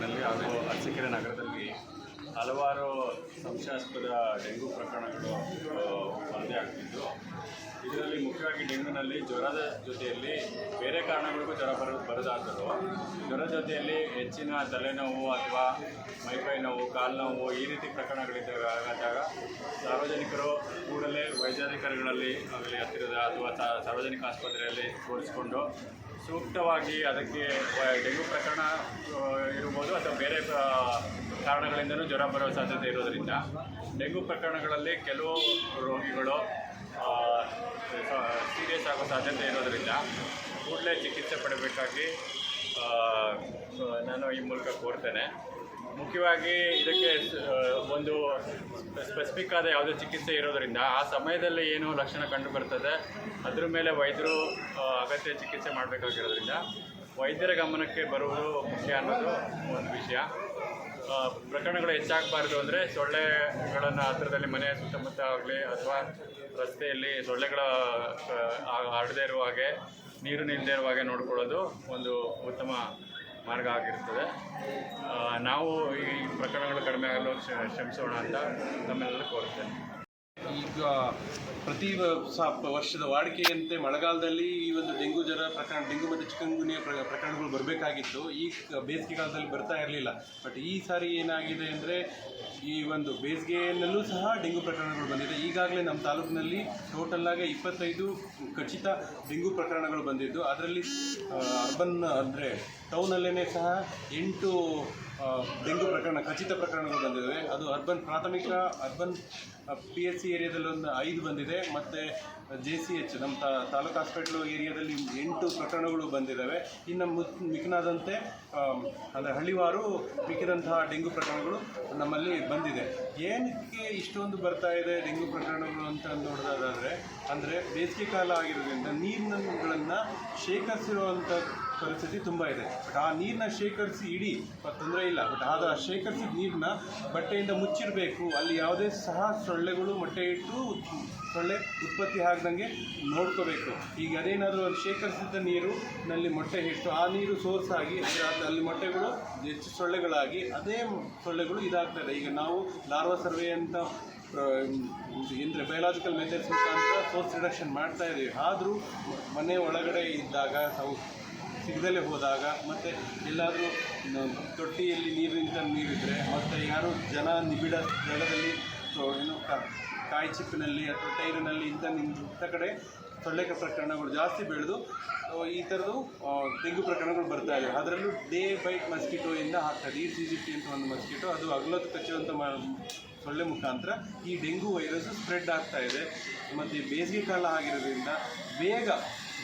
ತಾಲೂಕಿನಲ್ಲಿ ಹಾಗೂ ಅರಸೀಕೆರೆ ನಗರದಲ್ಲಿ ಹಲವಾರು ಸಂಶಯಾಸ್ಪದ ಡೆಂಗು ಪ್ರಕರಣಗಳು ವರದಿ ಆಗ್ತಿದ್ದು. ಇದರಲ್ಲಿ ಮುಖ್ಯವಾಗಿ ಡೆಂಗುನಲ್ಲಿ ಜ್ವರದ ಜೊತೆಯಲ್ಲಿ ಬೇರೆ ಕಾರಣಗಳಿಗೂ ಜ್ವರ ಬರ, ಬರದಾದರೂ, ಜ್ವರ ಜೊತೆಯಲ್ಲಿ ಹೆಚ್ಚಿನ ತಲೆನೋವು ಅಥವಾ ಮೈಕೈ ನೋವು, ಕಾಲು ನೋವು ಈ ರೀತಿ ಪ್ರಕರಣಗಳಿದ್ದಾಗ ಆದಾಗ ಸಾರ್ವಜನಿಕರು ಕೂಡಲೇ ವೈದ್ಯಾಧಿಕಾರಿಗಳಲ್ಲಿ ಆಗಲಿ ಹತ್ತಿರದ ಅಥವಾ ಸಾರ್ವಜನಿಕ ಆಸ್ಪತ್ರೆಯಲ್ಲಿ ತೋರಿಸಿಕೊಂಡು ಸೂಕ್ತವಾಗಿ ಅದಕ್ಕೆ ಡೆಂಗ್ಯೂ ಡೆಂಗು ಪ್ರಕರಣ ಇರ್ಬೋದು ಅಥವಾ ಬೇರೆ ಕಾರಣಗಳಿಂದಲೂ ಜ್ವರ ಬರುವ ಸಾಧ್ಯತೆ ಇರೋದರಿಂದ ಡೆಂಗ್ಯೂ ಪ್ರಕರಣಗಳಲ್ಲಿ ಕೆಲವು ರೋಗಿಗಳು ಸೀರಿಯಸ್ ಆಗೋ ಸಾಧ್ಯತೆ ಇರೋದರಿಂದ ಕೂಡಲೇ ಚಿಕಿತ್ಸೆ ಪಡಬೇಕಾಗಿ ನಾನು ಈ ಮೂಲಕ ಕೋರ್ತೇನೆ. ಮುಖ್ಯವಾಗಿ ಇದಕ್ಕೆ ಒಂದು ಸ್ಪೆಸಿಫಿಕ್ ಆದ ಯಾವುದೇ ಚಿಕಿತ್ಸೆ ಇರೋದರಿಂದ ಆ ಸಮಯದಲ್ಲಿ ಏನು ಲಕ್ಷಣ ಕಂಡು ಬರ್ತದೆ, ಅದ್ರ ಮೇಲೆ ವೈದ್ಯರು ಅಗತ್ಯ ಚಿಕಿತ್ಸೆ ಮಾಡಬೇಕಾಗಿರೋದ್ರಿಂದ ವೈದ್ಯರ ಗಮನಕ್ಕೆ ಬರುವುದು ಮುಖ್ಯ ಅನ್ನೋದು ಒಂದು ವಿಷಯ. ಪ್ರಕರಣಗಳು ಹೆಚ್ಚಾಗಬಾರ್ದು ಅಂದರೆ ಸೊಳ್ಳೆಗಳನ್ನು ಹತ್ತಿರದಲ್ಲಿ ಮನೆ ಸುತ್ತಮುತ್ತ ಆಗಲಿ ಅಥವಾ ರಸ್ತೆಯಲ್ಲಿ ಸೊಳ್ಳೆಗಳ ಹರಡದೇ ಇರುವ ಹಾಗೆ ನೀರು ನಿಲ್ಲದೇ ಇರುವ ಹಾಗೆ ನೋಡ್ಕೊಳ್ಳೋದು ಒಂದು ಉತ್ತಮ ಮಾರ್ಗ ಆಗಿರ್ತದೆ. ನಾವು ಈ ಪ್ರಕರಣಗಳು ಕಡಿಮೆ ಆಗಲು ಶ್ರ- ಶ್ರಮಿಸೋಣ ಅಂತ ತಮ್ಮೆಲ್ಲ ಕೋರುತ್ತೇನೆ ಈಗ ಪ್ರತಿ ವರ್ಷದ ವಾಡಿಕೆಯಂತೆ ಮಳೆಗಾಲದಲ್ಲಿ ಈ ಒಂದು ಡೆಂಗು ಜ್ವರ ಪ್ರಕರಣ, ಡೆಂಗು ಮತ್ತು ಚಿಕನ್ಗುನಿಯ ಪ್ರ- ಪ್ರಕರಣಗಳು ಬರಬೇಕಾಗಿತ್ತು. ಈ ಬೇಸಿಗೆ ಕಾಲದಲ್ಲಿ ಬರ್ತಾ ಇರಲಿಲ್ಲ. ಬಟ್ ಈ ಸಾರಿ ಏನಾಗಿದೆ ಅಂದರೆ ಈ ಒಂದು ಬೇಸಿಗೆಯಲ್ಲೂ ಸಹ ಡೆಂಗು ಪ್ರಕರಣಗಳು ಬಂದಿದೆ. ಈಗಾಗಲೇ ನಮ್ಮ ತಾಲೂಕಿನಲ್ಲಿ ಟೋಟಲ್ ಆಗಿ ಇಪ್ಪತ್ತೈದು ಖಚಿತ ಡೆಂಗು ಪ್ರಕರಣಗಳು ಬಂದಿದ್ದು. ಅದರಲ್ಲಿ ಅರ್ಬನ್ ಅಂದರೆ ಟೌನಲ್ಲೇ ಸಹ ಎಂಟು ಡೆಂಗು ಪ್ರಕರಣ, ಖಚಿತ ಪ್ರಕರಣಗಳು ಬಂದಿದ್ದಾವೆ. ಅದು ಅರ್ಬನ್ ಪ್ರಾಥಮಿಕ ಅರ್ಬನ್ ಪಿ ಎಸ್ ಸಿ ಏರಿಯಾದಲ್ಲಿ ಒಂದು ಐದು ಬಂದಿದೆ. ಮತ್ತು ಜೆ ಸಿ ಎಚ್ ನಮ್ಮ ತಾಲೂಕು ಹಾಸ್ಪಿಟ್ಲು ಏರಿಯಾದಲ್ಲಿ ಎಂಟು ಪ್ರಕರಣಗಳು ಬಂದಿದ್ದಾವೆ. ಇನ್ನು ಮುತ್ ಮಿಕ್ಕಿನಾದಂತೆ ಅಂದರೆ ಹಳ್ಳಿವಾರು ಮಿಕ್ಕಿದಂತಹ ಡೆಂಗು ಪ್ರಕರಣಗಳು ನಮ್ಮಲ್ಲಿ ಬಂದಿದೆ. ಏನಕ್ಕೆ ಇಷ್ಟೊಂದು ಬರ್ತಾ ಇದೆ ಡೆಂಗು ಪ್ರಕರಣಗಳು ಅಂತ ನೋಡೋದಾದರೆ, ಅಂದರೆ ಬೇಸಿಗೆ ಕಾಲ ಆಗಿರೋದ್ರಿಂದ ನೀರಿನಗಳನ್ನು ಶೇಖರಿಸಿರುವಂಥ ಪರಿಸ್ಥಿತಿ ತುಂಬ ಇದೆ. ಬಟ್ ಆ ನೀರನ್ನ ಶೇಖರಿಸಿ ಇಡಿ ತೊಂದರೆ ಇಲ್ಲ. ಬಟ್ ಆದ ಶೇಖರಿಸಿದ ನೀರನ್ನ ಬಟ್ಟೆಯಿಂದ ಮುಚ್ಚಿರಬೇಕು. ಅಲ್ಲಿ ಯಾವುದೇ ಸಹ ಸೊಳ್ಳೆಗಳು ಮೊಟ್ಟೆ ಇಟ್ಟು ಸೊಳ್ಳೆ ಉತ್ಪತ್ತಿ ಆಗದಂಗೆ ನೋಡ್ಕೋಬೇಕು. ಈಗ ಅದೇನಾದರೂ ಅಲ್ಲಿ ಶೇಖರಿಸಿದ ನೀರು ನಲ್ಲಿ ಮೊಟ್ಟೆ ಇಟ್ಟು ಆ ನೀರು ಸೋರ್ಸ್ ಆಗಿ ಅಲ್ಲಿ ಮೊಟ್ಟೆಗಳು ಹೆಚ್ಚು ಸೊಳ್ಳೆಗಳಾಗಿ ಅದೇ ಸೊಳ್ಳೆಗಳು ಇದಾಗ್ತದೆ ಈಗ ನಾವು ಲಾರ್ವಾ ಸರ್ವೆ ಅಂತ ಅಂದರೆ ಬಯೋಲಾಜಿಕಲ್ ಮೆಥಡ್ಸ್ ಮುಖಾಂತರ ಸೋರ್ಸ್ ರಿಡಕ್ಷನ್ ಮಾಡ್ತಾ ಇದ್ದೀವಿ ಆದರೂ ಮನೆ ಒಳಗಡೆ ಇದ್ದಾಗ ನಾವು ಸಿಗದಲ್ಲೇ ಹೋದಾಗ ಮತ್ತು ಎಲ್ಲಾದರೂ ತೊಟ್ಟಿಯಲ್ಲಿ ನೀರು ನಿಂತ ನೀರಿದ್ದರೆ ಮತ್ತು ಯಾರು ಜನ ನಿಬಿಡ ಜಾಗದಲ್ಲಿ ಏನು ಕಾಯಿ ಚಿಪ್ಪಿನಲ್ಲಿ ಅಥವಾ ಟೈರಿನಲ್ಲಿ ಇಂಥ ನಿಂತ ಕಡೆ ಸೊಳ್ಳೆ ಪ್ರಕರಣಗಳು ಜಾಸ್ತಿ ಬೆಳೆದು ಈ ಥರದ್ದು ಡೆಂಗ್ಯೂ ಡೆಂಗು ಪ್ರಕರಣಗಳು ಬರ್ತಾ ಇದೆ ಅದರಲ್ಲೂ ಡೇ ಬೈಟ್ ಮಸ್ಕಿಟೋಯಿಂದ ಆಗ್ತದೆ ಈ ಸಿ ಜಿ ಟಿ ಅಂತ ಒಂದು ಮಸ್ಕಿಟೋ, ಅದು ಅಗಲತ್ತು ಕಚ್ಚುವಂಥ ಮ, ಸೊಳ್ಳೆ ಮುಖಾಂತರ ಈ ಡೆಂಗ್ಯೂ ವೈರಸ್ ಸ್ಪ್ರೆಡ್ ಆಗ್ತಾ ಇದೆ. ಮತ್ತು ಬೇಸಿಗೆ ಕಾಲ ಆಗಿರೋದ್ರಿಂದ ಬೇಗ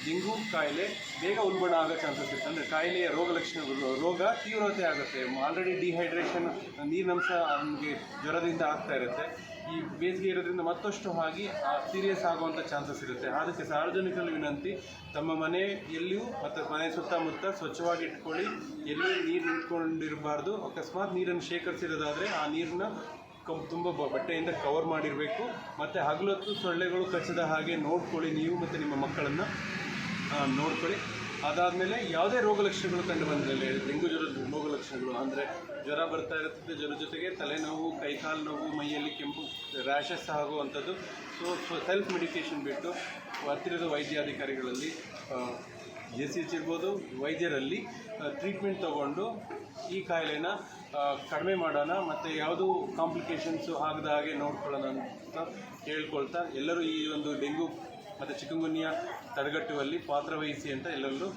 ಡೆಂಗು ಕಾಯಿಲೆ ಬೇಗ ಉಲ್ಬಣ ಆಗೋ ಚಾನ್ಸಸ್ ಇರುತ್ತೆ. ಅಂದರೆ ಕಾಯಿಲೆಯ ರೋಗ ಲಕ್ಷಣಗಳು, ರೋಗ ತೀವ್ರತೆ ಆಗುತ್ತೆ. ಆಲ್ರೆಡಿ ಡಿಹೈಡ್ರೇಷನ್ ನೀರಿನಂಶ ನಮಗೆ ಜ್ವರದಿಂದ ಆಗ್ತಾ ಇರುತ್ತೆ. ಈ ಬೇಸಿಗೆ ಇರೋದ್ರಿಂದ ಮತ್ತಷ್ಟು ಆಗಿ ಸೀರಿಯಸ್ ಆಗುವಂಥ ಚಾನ್ಸಸ್ ಇರುತ್ತೆ. ಅದಕ್ಕೆ ಸಾರ್ವಜನಿಕರಲ್ಲಿ ವಿನಂತಿ, ತಮ್ಮ ಮನೆ ಎಲ್ಲಿಯೂ ಮತ್ತು ಮನೆ ಸುತ್ತಮುತ್ತ ಸ್ವಚ್ಛವಾಗಿ ಇಟ್ಕೊಳ್ಳಿ. ಎಲ್ಲೂ ನೀರು ನಿಂತ್ಕೊಂಡಿರಬಾರ್ದು. ಅಕಸ್ಮಾತ್ ನೀರನ್ನು ಶೇಖರಿಸಿರೋದಾದರೆ ಆ ನೀರನ್ನ ಕಂ ತುಂಬ ಬಟ್ಟೆಯಿಂದ ಕವರ್ ಮಾಡಿರಬೇಕು. ಮತ್ತು ಹಗಲತ್ತು ಸೊಳ್ಳೆಗಳು ಕಚ್ಚದ ಹಾಗೆ ನೋಡ್ಕೊಳ್ಳಿ ನೀವು ಮತ್ತು ನಿಮ್ಮ ಮಕ್ಕಳನ್ನು. ನೋಡ್ಕೊಳ್ಳಿ. ಅದಾದಮೇಲೆ ಯಾವುದೇ ರೋಗ ಲಕ್ಷಣಗಳು ಕಂಡು ಬಂದರೆ ಡೆಂಗು ಜ್ವರದ ರೋಗ ಲಕ್ಷಣಗಳು, ಅಂದರೆ ಜ್ವರ ಬರ್ತಾ ಇರುತ್ತೆ ಜ್ವರ ಜೊತೆಗೆ ತಲೆನೋವು ಕೈಕಾಲು ನೋವು, ಮೈಯಲ್ಲಿ ಕೆಂಪು ರ್ಯಾಷಸ್ ಆಗುವಂಥದ್ದು. ಸೊ ಸೆಲ್ಫ್ ಮೆಡಿಕೇಷನ್ ಬಿಟ್ಟು ಹತ್ತಿರದ ವೈದ್ಯಾಧಿಕಾರಿಗಳಲ್ಲಿ ಎ ಸಿ ಎಚ್ ಇರ್ಬೋದು, ವೈದ್ಯರಲ್ಲಿ ಟ್ರೀಟ್ಮೆಂಟ್ ತಗೊಂಡು ಈ ಕಾಯಿಲೆನ ಕಡಿಮೆ ಮಾಡೋಣ, ಮತ್ತು ಯಾವುದೂ ಕಾಂಪ್ಲಿಕೇಶನ್ಸು ಆಗದ ಹಾಗೆ ನೋಡ್ಕೊಳ್ಳೋಣ ಅಂತ ಹೇಳ್ಕೊಳ್ತಾ ಎಲ್ಲರೂ ಈ ಒಂದು ಡೆಂಗು ಮತ್ತು ಚಿಕ್ಕಂಗುನ್ಯ ತಡೆಗಟ್ಟುವಲ್ಲಿ ಪಾತ್ರವಹಿಸಿ ಅಂತ ಎಲ್ಲರೂ